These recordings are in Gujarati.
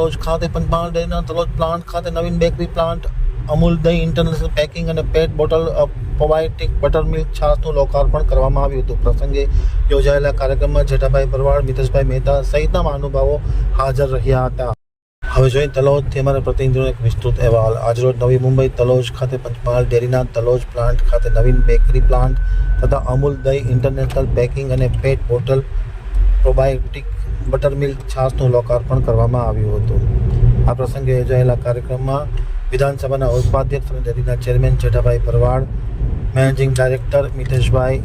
તલોજ ખાતે પંચમહાલ ડેરીના તલોજ પ્લાન્ટ ખાતે નવીન બેકરી પ્લાન્ટ, અમૂલ દહીં ઇન્ટરનેશનલ પેકિંગ અને PET bottle probiotic butter milk છાશનું લોકાર્પણ કરવામાં આવ્યું હતું. પ્રસંગે યોજાયેલા કાર્યક્રમમાં જેઠાભાઈ ભરવાડ, મિતેશભાઈ મહેતા સહિતના મહાનુભાવો હાજર રહ્યા હતા. હવે જોઈએ તલોજથી અમારા પ્રતિનિધિનો એક વિસ્તૃત અહેવાલ. આજરોજ નવી મુંબઈ તલોજ ખાતે પંચમહાલ ડેરીના તલોજ પ્લાન્ટ ખાતે નવીન બેકરી પ્લાન્ટ તથા અમૂલ દહીં ઇન્ટરનેશનલ પેકિંગ અને PET bottle probiotic butter milk છાશનું લોકાર્પણ કરવામાં આવ્યું હતું. આ પ્રસંગે યોજાયેલા કાર્યક્રમમાં વિધાનસભાના ઉપાધ્યક્ષ અને ડેરીના chairman Jethabhai Parwad managing director Miteshbhai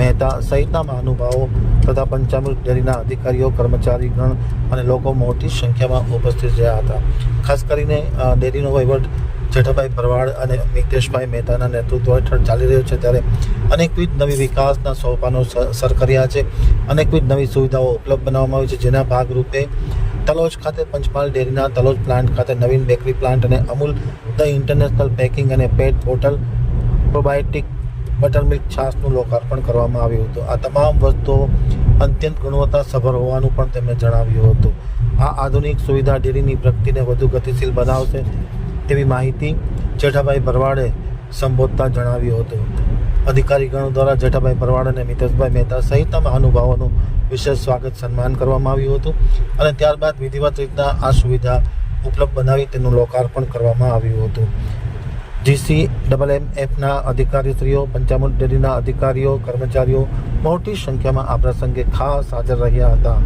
Mehta સહિતના મહાનુભાવો તથા પંચામૃત ડેરીના અધિકારીઓ, કર્મચારીગણ અને લોકો મોટી સંખ્યામાં ઉપસ્થિત રહ્યા હતા. ખાસ કરીને ડેરીનો વહીવટ જેઠાભાઈ ભરવાડ અને મિતેશભાઈ મહેતાના નેતૃત્વ હેઠળ ચાલી રહ્યો છે ત્યારે અનેકવિધ નવી વિકાસના સોપાનો સ- સર કર્યા છે. અનેકવિધ નવી સુવિધાઓ ઉપલબ્ધ બનાવવામાં આવી છે, જેના ભાગરૂપે તલોજ ખાતે પંચમહાલ ડેરીના તલોજ પ્લાન્ટ ખાતે નવીન બેકરી પ્લાન્ટ અને અમૂલ ધ ઇન્ટરનેશનલ પેકિંગ અને PET bottle probiotic butter milk છાશનું લોકાર્પણ કરવામાં આવ્યું હતું. આ તમામ વસ્તુઓ અત્યંત ગુણવત્તાસભર હોવાનું પણ તેમણે જણાવ્યું હતું. આ આધુનિક સુવિધા ડેરીની પ્રગતિને વધુ ગતિશીલ બનાવશે. તેવી માહિતી જેઠાભાઈ ભરવાડે સંબોધતા જણાવ્યું હતું. અધિકારીગણો દ્વારા જેઠાભાઈ ભરવાડ અને મિતેશભાઈ મહેતા સહિતના મહાનુભાવોનું વિશેષ સ્વાગત સન્માન કરવામાં આવ્યું હતું અને ત્યારબાદ વિધિવત રીતના આ સુવિધા ઉપલબ્ધ બનાવી તેનું લોકાર્પણ કરવામાં આવ્યું હતું. જીસી ડબલ એમ એફના અધિકારીશ્રીઓ પંચામૃત ડેરીના અધિકારીઓ, કર્મચારીઓ મોટી સંખ્યામાં આ પ્રસંગે ખાસ હાજર રહ્યા હતા.